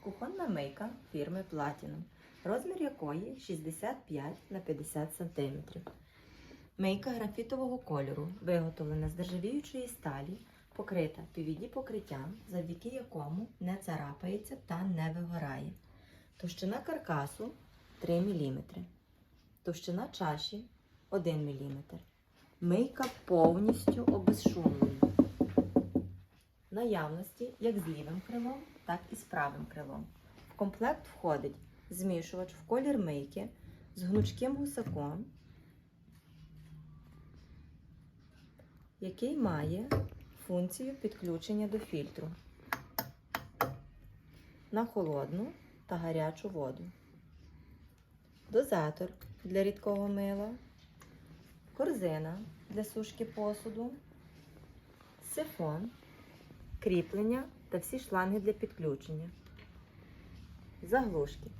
Кухонна мийка фірми Platinum, розмір якої 65 на 50 см. Мийка графітового кольору, виготовлена з нержавіючої сталі, покрита PVD покриттям, завдяки якому не царапається та не вигорає. Товщина каркасу 3 мм. Товщина чаші 1 мм. Мийка повністю обезшумлена. Наявності як з лівим крилом, так і з правим крилом. В комплект входить змішувач в колір мийки з гнучким гусаком, який має функцію підключення до фільтру на холодну та гарячу воду, дозатор для рідкого мила, корзина для сушки посуду, сифон, кріплення та всі шланги для підключення, заглушки